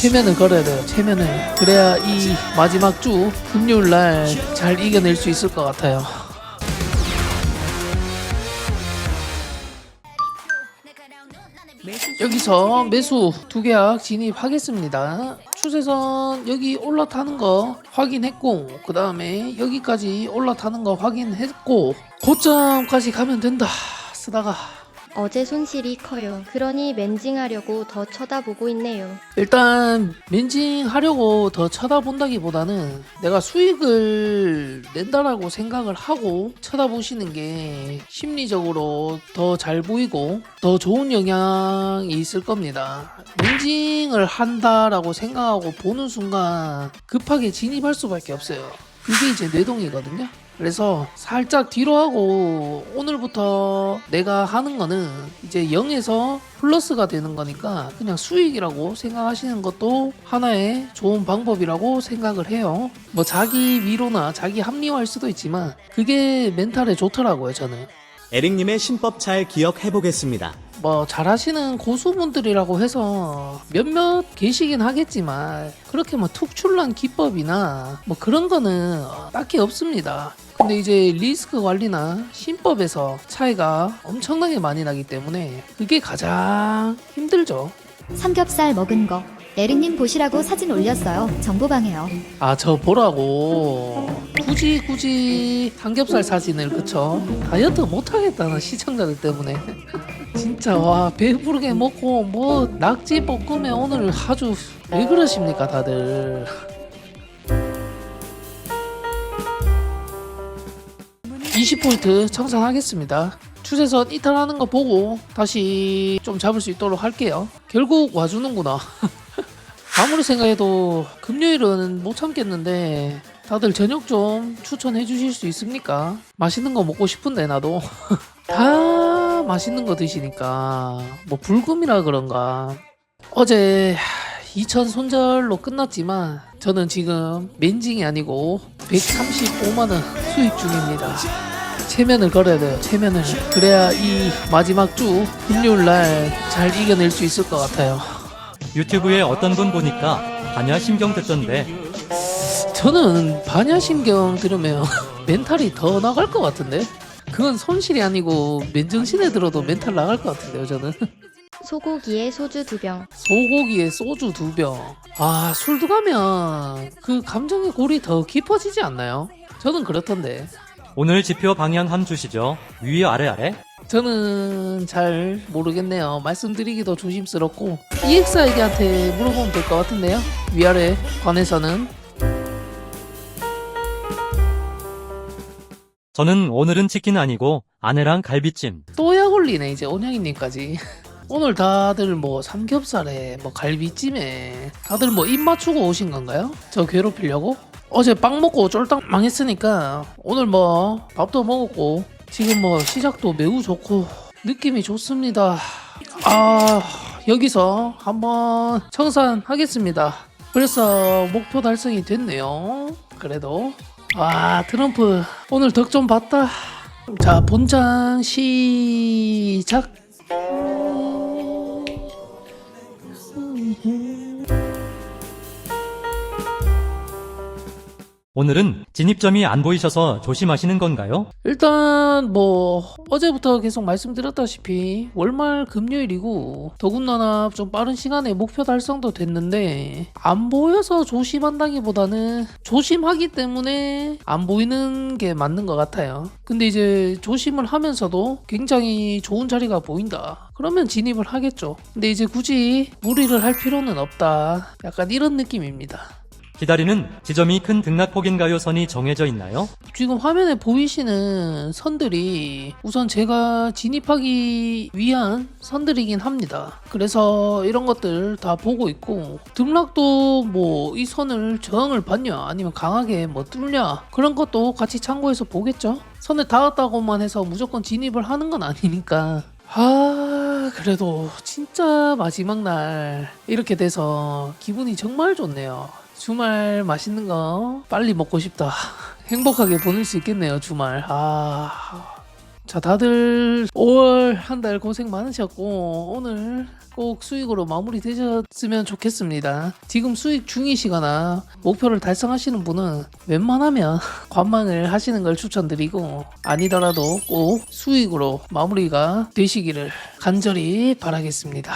체면을 걸어야 돼요. 체면을. 그래야 이 마지막 주 금요일 날 잘 이겨낼 수 있을 것 같아요. 여기서 매수 두 계약 진입하겠습니다. 추세선 여기 올라타는 거 확인했고 그 다음에 여기까지 올라타는 거 확인했고 고점까지 가면 된다. 쓰다가 어제 손실이 커요. 그러니 멘징하려고 더 쳐다보고 있네요. 일단 멘징 하려고 더 쳐다본다기보다는 내가 수익을 낸다라고 생각을 하고 쳐다보시는 게 심리적으로 더 잘 보이고 더 좋은 영향이 있을 겁니다. 멘징을 한다라고 생각하고 보는 순간 급하게 진입할 수밖에 없어요. 그게 이제 뇌동이거든요. 그래서 살짝 뒤로 하고 오늘부터 내가 하는 거는 이제 0에서 플러스가 되는 거니까 그냥 수익이라고 생각하시는 것도 하나의 좋은 방법이라고 생각을 해요. 뭐 자기 위로나 자기 합리화할 수도 있지만 그게 멘탈에 좋더라고요, 저는. 에릭님의 신법 잘 기억해 보겠습니다. 뭐 잘하시는 고수분들이라고 해서 몇몇 계시긴 하겠지만 그렇게 뭐 특출난 기법이나 뭐 그런 거는 딱히 없습니다. 근데 이제 리스크 관리나 신법에서 차이가 엄청나게 많이 나기 때문에 그게 가장 힘들죠. 삼겹살 먹은 거. 에릭님 보시라고 사진 올렸어요. 정보방해요. 아 저 보라고 굳이 굳이 삼겹살 사진을 그쵸 다이어트 못하겠다는 시청자들 때문에 진짜 와 배부르게 먹고 뭐 낙지 볶음에 오늘 아주 왜 그러십니까 다들 20포인트 청산하겠습니다. 추세선 이탈하는 거 보고 다시 좀 잡을 수 있도록 할게요. 결국 와주는구나. 아무리 생각해도 금요일은 못 참겠는데 다들 저녁 좀 추천해 주실 수 있습니까? 맛있는 거 먹고 싶은데 나도 다 맛있는 거 드시니까 뭐 불금이라 그런가 어제 2천 손절로 끝났지만 저는 지금 맨징이 아니고 135만 원 수익 중입니다. 체면을 걸어야 돼요. 체면을 그래야 이 마지막 주 금요일 날 잘 이겨낼 수 있을 것 같아요. 유튜브에 어떤 분 보니까 반야심경 듣던데. 저는 반야심경 들으면 멘탈이 더 나갈 것 같은데? 그건 손실이 아니고 맨정신에 들어도 멘탈 나갈 것 같은데요 저는? 소고기에 소주 두 병. 소고기에 소주 두병아 술도 가면 그 감정의 골이 더 깊어지지 않나요? 저는 그렇던데 오늘 지표 방향 함 주시죠. 위 아래 아래. 저는 잘 모르겠네요. 말씀드리기도 조심스럽고 EXID한테 물어보면 될 것 같은데요. 위아래 관해서는. 저는 오늘은 치킨 아니고 아내랑 갈비찜. 또약 올리네 이제 온양이님까지. 오늘 다들 뭐 삼겹살에 뭐 갈비찜에 다들 뭐 입 맞추고 오신 건가요? 저 괴롭히려고? 어제 빵 먹고 쫄딱 망했으니까 오늘 뭐 밥도 먹었고 지금 뭐 시작도 매우 좋고 느낌이 좋습니다. 아 여기서 한번 청산하겠습니다. 벌써 목표 달성이 됐네요. 그래도. 아 트럼프 오늘 덕 좀 봤다. 자 본장 시작 오늘은 진입점이 안 보이셔서 조심하시는 건가요? 일단 뭐 어제부터 계속 말씀드렸다시피 월말 금요일이고 더군다나 좀 빠른 시간에 목표 달성도 됐는데 안 보여서 조심한다기보다는 조심하기 때문에 안 보이는 게 맞는 것 같아요. 근데 이제 조심을 하면서도 굉장히 좋은 자리가 보인다. 그러면 진입을 하겠죠. 근데 이제 굳이 무리를 할 필요는 없다. 약간 이런 느낌입니다. 기다리는 지점이 큰 등락폭인가요? 선이 정해져 있나요? 지금 화면에 보이시는 선들이 우선 제가 진입하기 위한 선들이긴 합니다. 그래서 이런 것들 다 보고 있고 등락도 뭐 이 선을 저항을 받냐 아니면 강하게 뭐 뚫냐 그런 것도 같이 참고해서 보겠죠. 선에 닿았다고만 해서 무조건 진입을 하는 건 아니니까 아 그래도 진짜 마지막 날 이렇게 돼서 기분이 정말 좋네요. 주말 맛있는 거 빨리 먹고 싶다. 행복하게 보낼 수 있겠네요, 주말. 아. 자, 다들 5월 한 달 고생 많으셨고, 오늘 꼭 수익으로 마무리 되셨으면 좋겠습니다. 지금 수익 중이시거나 목표를 달성하시는 분은 웬만하면 관망을 하시는 걸 추천드리고, 아니더라도 꼭 수익으로 마무리가 되시기를 간절히 바라겠습니다.